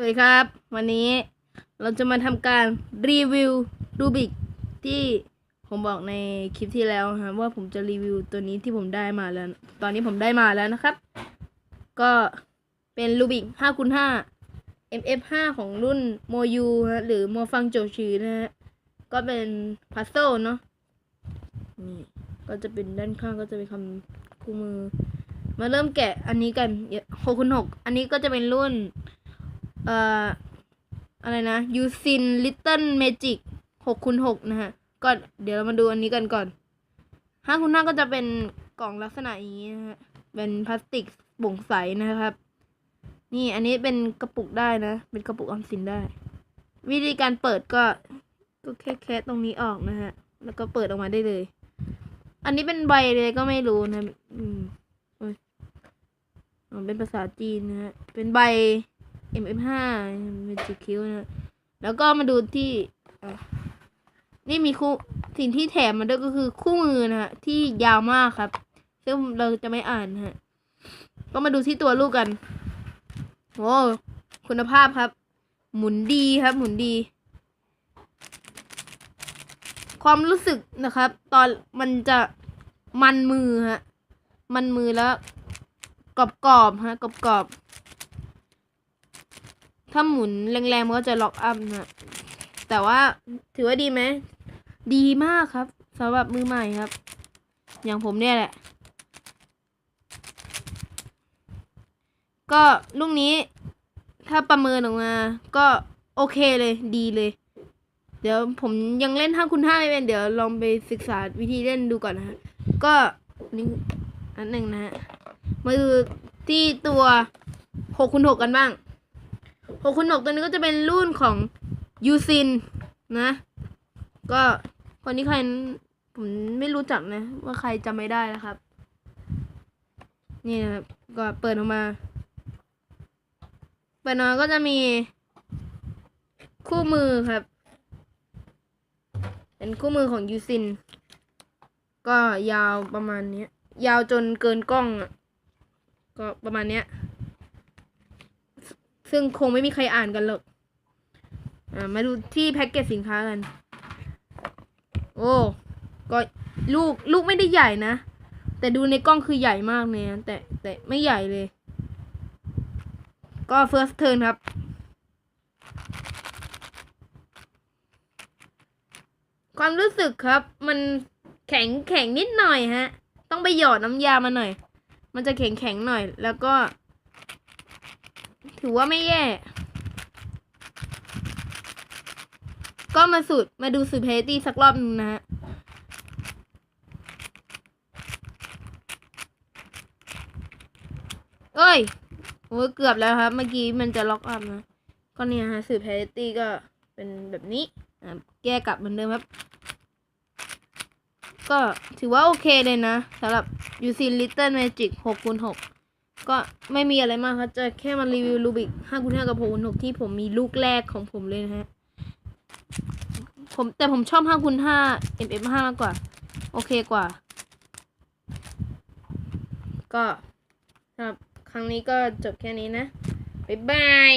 สวัสดีครับ วันนี้เราจะมาทำการรีวิวรูบิกที่ผมบอกในคลิปที่แล้วนะครับว่าผมจะรีวิวตัวนี้ที่ผมได้มาแล้ว ตอนนี้ผมได้มาแล้วนะครับ ก็เป็นรูบิก5คูณ5 MF5 ของรุ่นโมยูฮะหรือโมฟังโจชือนะฮะก็เป็นพัซเซิลเนาะนี่ก็จะเป็นด้านข้างก็จะเป็นคำคู่มือ มาเริ่มแกะอันนี้กันหกคูณหกอันนี้ก็จะเป็นรุ่น เอ่อ อะไรนะยูซินลิตเติ้ลเมจิกหกคูณหกนะฮะก็เดี๋ยวเรามาดูอันนี้กันก่อนห้าคูณห้าก็จะเป็นกล่องลักษณะอย่างนี้นะฮะเป็นพลาสติกโปร่งใสนะครับ นี่อันนี้เป็นกระปุกได้นะ เป็นกระปุกออมสินได้ วิธีการเปิดก็ก็แค่แคะตรงนี้ออกนะฮะ แล้วก็เปิดออกมาได้เลย อันนี้เป็นใบเลยก็ไม่รู้นะ อืมโอ้ยอ๋อเป็นภาษาจีนนะฮะ เป็นใบ MM5 เป็นสีคิ้วนะแล้วก็มาดูที่นี่มีคู่สิ่งที่แถมมาด้วยก็คือคู่มือนะฮะที่ยาวมากครับ ซึ่งเราจะไม่อ่านฮะ ก็มาดูที่ตัวลูกกันโอ้คุณภาพครับ หมุนดีครับ หมุนดี ความรู้สึกนะครับ ตอนมันจะมันมือฮะ มันมือแล้วกรอบๆฮะกรอบๆ ถ้าหมุนแรงๆมันก็จะล็อกอัพนะ แต่ว่าถือว่าดีไหม ดีมากครับสำหรับมือใหม่ครับ อย่างผมเนี่ยแหละ ก็ลูกนี้ ถ้าประเมินออกมา ก็โอเคเลยดีเลย เดี๋ยวผมยังเล่นห้าคุณห้าไม่เป็น เดี๋ยวลองไปศึกษาวิธีเล่นดูก่อนนะฮะก็นี่อันหนึ่งนะฮะมาดูที่ตัวหกคูณหกกันบ้าง หกคูณหกตัวนี้ก็จะเป็นรุ่นของยูซินนะ ก็คนนี้ใครผมไม่รู้จักนะ ว่าใครจำไม่ได้นะครับ นี่นะครับ ก็เปิดออกมา เปิดออกมาก็จะมี คู่มือครับ เป็นคู่มือของยูซิน ก็ยาวประมาณนี้ยยาวจนเกินกล้องอะ ก็ประมาณเนี้ย ซึ่งคงไม่มีใครอ่านกันหรอก อ่า มาดูที่แพ็กเกจสินค้ากัน โอ้ ก็ลูกลูกไม่ได้ใหญ่นะ แต่ดูในกล้องคือใหญ่มากเลยนะแต่แต่ไม่ใหญ่เลย ก็ first turn ครับ ความรู้สึกครับ มันแข็งแข็งนิดหน่อยฮะ ต้องไปหยอดน้ำยามาหน่อย มันจะแข็งแข็งหน่อย แล้วก็ ถือว่าไม่แย่ ก็มาสุดมาดูสุดเพจตี้สักรอบหนึงนะฮะเอ้ยโอ้เกือบแล้วครับ เมื่อกี้มันจะล็อกอัพนะ ก็เนี่ยฮะสื่อเพจตี้ก็เป็นแบบนี้แก้กลับเหมือนเดิมครับ ก็ถือว่าโอเคเลยนะสำหรับ u c Little Magic 6คูณ6 ก็ไม่มีอะไรมากครับจะแค่มารีวิวรูบิก5คูณ5กับ6คูณ6ที่ผมมีลูกแรกของผมเลยนะฮะผมแต่ผมชอบ5คูณ5 MF5 มากกว่า โอเคกว่า ก็ครับ ครั้งนี้ก็จบแค่นี้นะ บ๊ายบาย